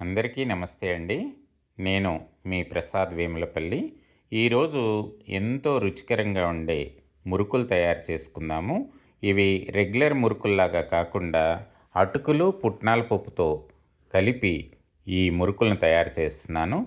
అందరికీ నమస్తే అండి. నేను మీ ప్రసాద్ వేములపల్లి. ఈరోజు ఎంతో రుచికరంగా ఉండే మురుకులు తయారు చేసుకుందాము. ఇవి రెగ్యులర్ మురుకుల్లాగా కాకుండా అటుకులు పుట్నాల పప్పుతో కలిపి ఈ మురుకులను తయారు చేస్తున్నాను.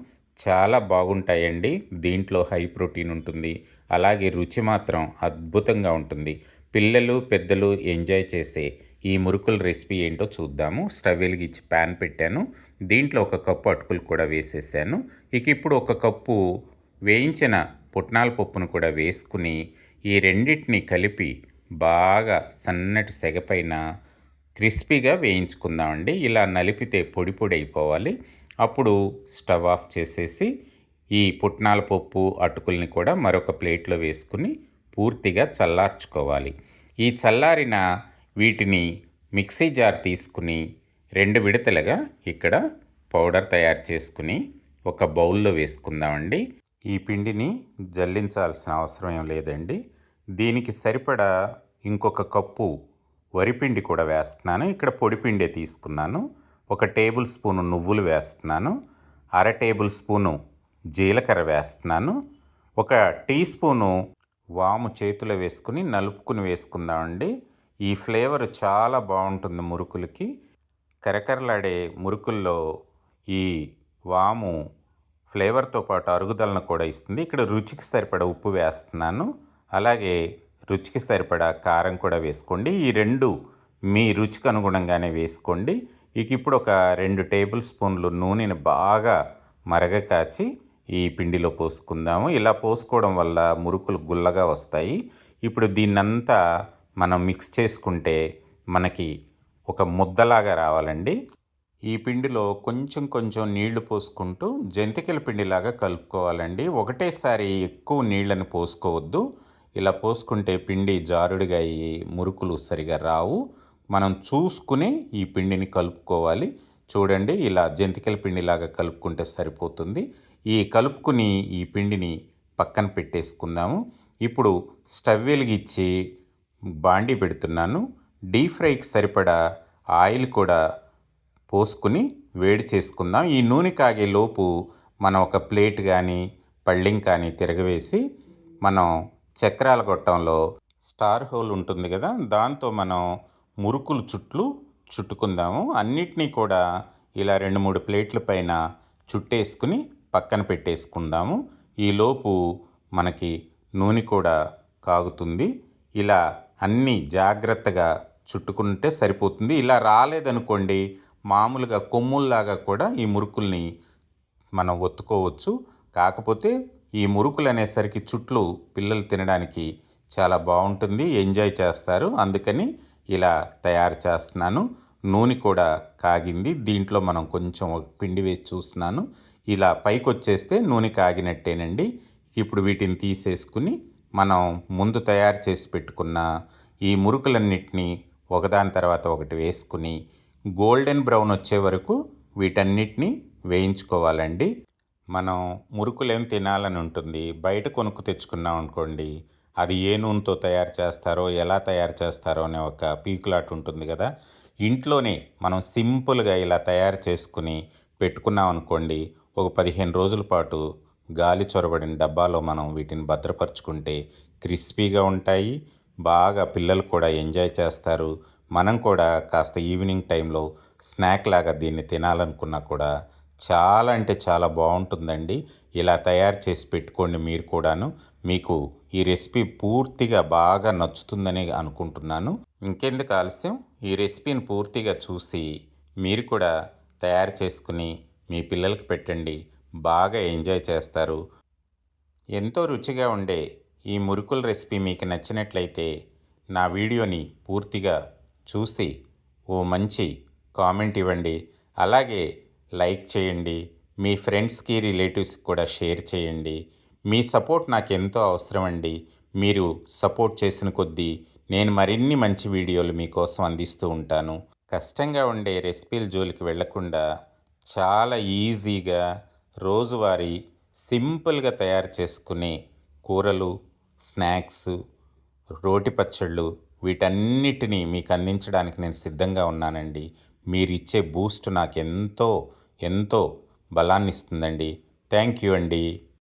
చాలా బాగుంటాయండి. దీంట్లో హై ప్రోటీన్ ఉంటుంది. అలాగే రుచి మాత్రం అద్భుతంగా ఉంటుంది. పిల్లలు పెద్దలు ఎంజాయ్ చేసే ఈ మురుకుల రెసిపీ ఏంటో చూద్దాము. స్టవ్ వెలిగించి ప్యాన్ పెట్టాను. దీంట్లో ఒక కప్పు అటుకులు కూడా వేసేసాను. ఇక ఇప్పుడు ఒక కప్పు వేయించిన పుట్నాల పప్పును కూడా వేసుకుని ఈ రెండింటిని కలిపి బాగా సన్నటి సెగపైన క్రిస్పీగా వేయించుకుందామండి. ఇలా నలిపితే పొడి పొడి అయిపోవాలి. అప్పుడు స్టవ్ ఆఫ్ చేసేసి ఈ పుట్నాల పప్పు అటుకుల్ని కూడా మరొక ప్లేట్లో వేసుకుని పూర్తిగా చల్లార్చుకోవాలి. ఈ చల్లారిన వీటిని మిక్సీ జార్ తీసుకుని రెండు విడతలుగా ఇక్కడ పౌడర్ తయారు చేసుకుని ఒక బౌల్లో వేసుకుందామండి. ఈ పిండిని జల్లించాల్సిన అవసరం ఏం లేదండి. దీనికి సరిపడా ఇంకొక కప్పు వరిపిండి కూడా వేస్తున్నాను. ఇక్కడ పొడిపిండే తీసుకున్నాను. ఒక టేబుల్ స్పూను నువ్వులు వేస్తున్నాను. అర టేబుల్ స్పూను జీలకర్ర వేస్తున్నాను. ఒక టీ స్పూను వాము చేతిలో వేసుకుని నలుపుకుని వేసుకుందామండి. ఈ ఫ్లేవర్ చాలా బాగుంటుంది మురుకులకి. కరకరలాడే మురుకుల్లో ఈ వాము ఫ్లేవర్తో పాటు అరుగుదలను కూడా ఇస్తుంది. ఇక్కడ రుచికి సరిపడ ఉప్పు వేస్తున్నాను. అలాగే రుచికి సరిపడా కారం కూడా వేసుకోండి. ఈ రెండు మీ రుచికి అనుగుణంగానే వేసుకోండి. ఇక ఇప్పుడు ఒక రెండు టేబుల్ స్పూన్లు నూనెని బాగా మరగ కాచి ఈ పిండిలో పోసుకుందాము. ఇలా పోసుకోవడం వల్ల మురుకులు గుల్లగా వస్తాయి. ఇప్పుడు దీన్నంతా మనం మిక్స్ చేసుకుంటే మనకి ఒక ముద్దలాగా రావాలండి. ఈ పిండిలో కొంచెం కొంచెం నీళ్ళు పోసుకుంటూ జంతికల పిండిలాగా కలుపుకోవాలండి. ఒకటేసారి ఎక్కువ నీళ్ళని పోసుకోవద్దు. ఇలా పోసుకుంటే పిండి జారుడిగా అయ్యి మురుకులు సరిగా రావు. మనం చూసుకుని ఈ పిండిని కలుపుకోవాలి. చూడండి ఇలా జంతికల పిండిలాగా కలుపుకుంటే సరిపోతుంది. ఈ కలుపుకుని ఈ పిండిని పక్కన పెట్టేసుకుందాము. ఇప్పుడు స్టవ్ వెలిగించి బాండి పెడుతున్నాను. డీప్ ఫ్రైకి సరిపడా ఆయిల్ కూడా పోసుకుని వేడి చేసుకుందాం. ఈ నూనె కాగే లోపు మనం ఒక ప్లేట్ కానీ పళ్ళెం కానీ తిరగవేసి మనం చక్రాల గొట్టంలో స్టార్ హోల్ ఉంటుంది కదా దాంతో మనం మురుకులు చుట్లు చుట్టుకుందాము. అన్నిటినీ కూడా ఇలా రెండు మూడు ప్లేట్ల పైన చుట్టేసుకుని పక్కన పెట్టేసుకుందాము. ఈలోపు మనకి నూనె కూడా కాగుతుంది. ఇలా అన్నీ జాగ్రత్తగా చుట్టుకుంటే సరిపోతుంది. ఇలా రాలేదనుకోండి మామూలుగా కొమ్ముల్లాగా కూడా ఈ మురుకుల్ని మనం ఒత్తుకోవచ్చు. కాకపోతే ఈ మురుకులు అనేసరికి చుట్లు పిల్లలు తినడానికి చాలా బాగుంటుంది ఎంజాయ్ చేస్తారు. అందుకని ఇలా తయారు చేస్తున్నాను. నూనె కూడా కాగింది దీంట్లో మనం కొంచెం పిండి వేసి చూస్తున్నాను. ఇలా పైకి వచ్చేస్తే నూనె కాగినట్టేనండి. ఇప్పుడు వీటిని తీసేసుకుని మనం ముందు తయారు చేసి పెట్టుకున్న ఈ మురుకులన్నిటినీ ఒకదాని తర్వాత ఒకటి వేసుకుని గోల్డెన్ బ్రౌన్ వచ్చే వరకు వీటన్నిటిని వేయించుకోవాలండి. మనం మురుకులేం తినాలని ఉంటుంది. బయట కొనుక్కు తెచ్చుకున్నాం అనుకోండి అది ఏ నూనెతో తయారు చేస్తారో ఎలా తయారు చేస్తారో అనే ఒక పీకులాట్ ఉంటుంది కదా. ఇంట్లోనే మనం సింపుల్గా ఇలా తయారు చేసుకుని పెట్టుకున్నాం అనుకోండి ఒక పదిహేను రోజుల పాటు గాలి చొరబడిన డబ్బాలో మనం వీటిని భద్రపరుచుకుంటే క్రిస్పీగా ఉంటాయి బాగా పిల్లలు కూడా ఎంజాయ్ చేస్తారు. మనం కూడా కాస్త ఈవినింగ్ టైంలో స్నాక్ లాగా దీన్ని తినాలనుకున్నా కూడా చాలా అంటే చాలా బాగుంటుందండి. ఇలా తయారు చేసి పెట్టుకోండి మీరు కూడాను. మీకు ఈ రెసిపీ పూర్తిగా బాగా నచ్చుతుందని అనుకుంటున్నాను. ఇంకెందుకు ఆలస్యం? ఈ రెసిపీని పూర్తిగా చూసి మీరు కూడా తయారు చేసుకుని మీ పిల్లలకి పెట్టండి. బాగా ఎంజాయ్ చేస్తారు. ఎంతో రుచిగా ఉండే ఈ మురుకుల రెసిపీ మీకు నచ్చినట్లయితే నా వీడియోని పూర్తిగా చూసి ఓ మంచి కామెంట్ ఇవ్వండి. అలాగే లైక్ చేయండి. మీ ఫ్రెండ్స్కి రిలేటివ్స్కి కూడా షేర్ చేయండి. మీ సపోర్ట్ నాకు ఎంతో అవసరం అండి. మీరు సపోర్ట్ చేసిన కొద్దీ నేను మరిన్ని మంచి వీడియోలు మీకోసం అందిస్తూ ఉంటాను. కష్టంగా ఉండే రెసిపీల జోలికి వెళ్ళకుండా చాలా ఈజీగా రోజువారీ సింపుల్గా తయారు చేసుకునే కూరలు స్నాక్స్ రోటి పచ్చళ్ళు వీటన్నిటినీ మీకు అందించడానికి నేను సిద్ధంగా ఉన్నానండి. మీరు ఇచ్చే బూస్ట్ నాకు ఎంతో ఎంతో బలాన్ని ఇస్తుందండి థ్యాంక్ యూ అండి.